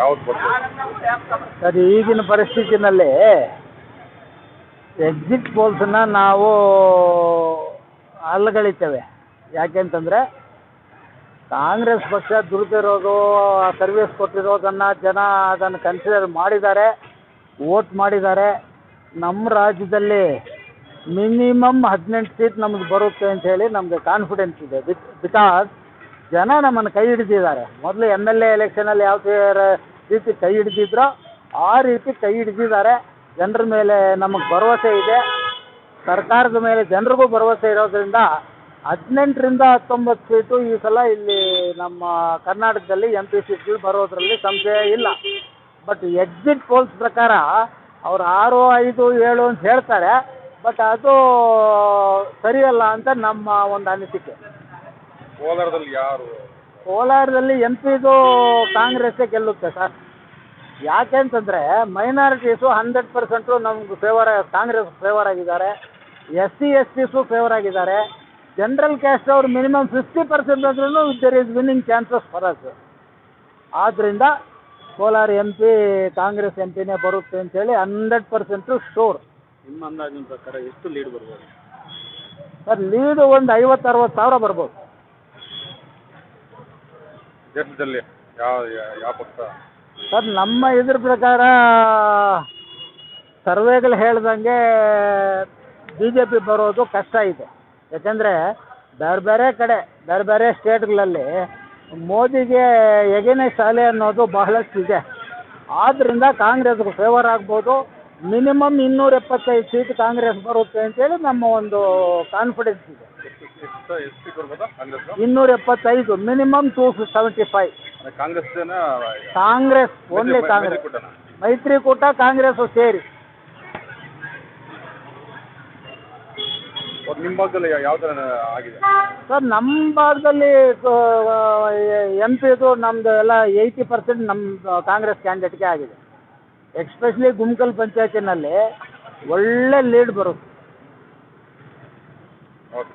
ಯಾವ್ದು ಸರ್, ಈಗಿನ ಪರಿಸ್ಥಿತಿನಲ್ಲಿ ಎಕ್ಸಿಟ್ ಪೋಲ್ಸನ್ನ ನಾವು ಅಲ್ಲಗಳಿತೇವೆ ಯಾಕೆಂತಂದರೆ ಕಾಂಗ್ರೆಸ್ ಪಕ್ಷ ದುಡ್ದಿರೋದು ಸರ್ವಿಸ್ ಕೊಟ್ಟಿರೋದನ್ನು ಜನ ಅದನ್ನು ಕನ್ಸಿಡರ್ ಮಾಡಿದ್ದಾರೆ ವೋಟ್ ಮಾಡಿದ್ದಾರೆ. ನಮ್ಮ ರಾಜ್ಯದಲ್ಲಿ ಮಿನಿಮಮ್ ಹದಿನೆಂಟು ಸೀಟ್ ನಮ್ಗೆ ಬರುತ್ತೆ ಅಂತ ಹೇಳಿ ನಮಗೆ ಕಾನ್ಫಿಡೆನ್ಸ್ ಇದೆ. ಬಿಕ್ ಬಿಕಾಸ್ ಜನ ನಮ್ಮನ್ನು ಕೈ ಹಿಡಿದಿದ್ದಾರೆ. ಮೊದಲು ಎಂ ಎಲ್ ಎ ಎಲೆಕ್ಷನಲ್ಲಿ ಯಾವ ರೀತಿ ಕೈ ಹಿಡಿದಿದ್ರೋ ಆ ರೀತಿ ಕೈ ಹಿಡಿದಿದ್ದಾರೆ. ಜನರ ಮೇಲೆ ನಮಗೆ ಭರವಸೆ ಇದೆ. ಸರ್ಕಾರದ ಮೇಲೆ ಜನರಿಗೂ ಭರವಸೆ ಇರೋದ್ರಿಂದ ಹದಿನೆಂಟರಿಂದ ಹತ್ತೊಂಬತ್ತು ಸೀಟು ಈ ಸಲ ಇಲ್ಲಿ ನಮ್ಮ ಕರ್ನಾಟಕದಲ್ಲಿ ಎಂ ಪಿ ಸೀಟ್ಗಳು ಬರೋದ್ರಲ್ಲಿ ಸಂಶಯ ಇಲ್ಲ. ಬಟ್ ಎಕ್ಸಿಟ್ ಪೋಲ್ಸ್ ಪ್ರಕಾರ ಅವ್ರು ಆರು, ಐದು, ಏಳು ಅಂತ ಹೇಳ್ತಾರೆ. ಬಟ್ ಅದು ಸರಿಯಲ್ಲ ಅಂತ ನಮ್ಮ ಒಂದು ಅನಿಸಿಕೆ. ಕೋಲಾರದಲ್ಲಿ ಯಾರು? ಕೋಲಾರದಲ್ಲಿ ಎಂ ಪಿದು ಕಾಂಗ್ರೆಸ್ಸೇ ಗೆಲ್ಲುತ್ತೆ ಸರ್. ಯಾಕೆ ಅಂತಂದ್ರೆ ಮೈನಾರಿಟೀಸು ಹಂಡ್ರೆಡ್ ಪರ್ಸೆಂಟು ನಮ್ಗೆ ಫೇವರ್ ಕಾಂಗ್ರೆಸ್ ಫೇವರ್ ಆಗಿದ್ದಾರೆ. S C S Ts favour ಆಗಿದ್ದಾರೆ. ಜನರಲ್ ಕ್ಯಾಸ್ಟ್ ಅವ್ರು ಮಿನಿಮಮ್ ಫಿಫ್ಟಿ ಪರ್ಸೆಂಟ್ ಆದ್ರೂ there is winning chances for us ಆದ್ದರಿಂದ Kolar M P Congress M ಪಿನೇ ಬರುತ್ತೆ ಅಂತ ಹೇಳಿ ಹಂಡ್ರೆಡ್ ಪರ್ಸೆಂಟು ಶೋರ್ ನಿಮ್ಮ ಅಂದಾಜಿನ ಪ್ರಕಾರ ಎಷ್ಟು ಲೀಡ್ ಬರ್ಬೋದು? ಸರ್ ಲೀಡ್ ಒಂದು ಐವತ್ತು ಅರವತ್ತು ಸಾವಿರ ಬರ್ಬೋದು. ಕ್ಷೇತ್ರದಲ್ಲಿ ಯಾವ ಯಾವ ಪಕ್ಷ? ಸರ್, ನಮ್ಮ ಇದ್ರ ಪ್ರಕಾರ ಸರ್ವೇಗಳು ಹೇಳ್ದಂಗೆ ಬಿ ಜೆ ಪಿ ಬರೋದು ಕಷ್ಟ ಇದೆ. ಯಾಕಂದರೆ ಬೇರೆ ಬೇರೆ ಕಡೆ, ಬೇರೆ ಬೇರೆ ಸ್ಟೇಟ್ಗಳಲ್ಲಿ ಮೋದಿಗೆ ಎಗೆನೇ ಶಾಲೆ ಅನ್ನೋದು ಬಹಳಷ್ಟು ಇದೆ. ಆದ್ದರಿಂದ ಕಾಂಗ್ರೆಸ್ಗೆ ಫೇವರ್ ಆಗ್ಬೋದು. ಮಿನಿಮಮ್ ಇನ್ನೂರ ಎಪ್ಪತ್ತೈದು ಸೀಟ್ ಕಾಂಗ್ರೆಸ್ ಬರುತ್ತೆ ಅಂತೇಳಿ ನಮ್ಮ ಒಂದು ಕಾನ್ಫಿಡೆನ್ಸ್ ಇದೆ. ಎಷ್ಟು ಬರ್ಬೋದಾ ಕಾಂಗ್ರೆಸ್ ಇನ್ನೂರ ಎಪ್ಪತ್ತೈದು minimum two seventy five. Congress Congress. Only Congress? ಮೈತ್ರಿಕೂಟ ಕಾಂಗ್ರೆಸ್ ಸೇರಿ. ನಿಮ್ಮ ಭಾಗದಲ್ಲಿ ಯಾವ ಥರ ಆಗಿದೆ? ಸರ್ ನಮ್ಮ ಭಾಗದಲ್ಲಿ ಎಂ ಪಿದು ನಮ್ದು ಎಲ್ಲ ಏಯ್ಟಿ ಪರ್ಸೆಂಟ್ ನಮ್ಮ ಕಾಂಗ್ರೆಸ್ ಕ್ಯಾಂಡಿಡೇಟ್ಗೆ ಆಗಿದೆ. ಎಕ್ಸ್ಪೆಷಲಿ ಗುಮ್ಕಲ್ ಪಂಚಾಯತಿನಲ್ಲಿ ಒಳ್ಳೆ ಲೀಡ್ ಬರುತ್ತೆ. ಓಕೆ.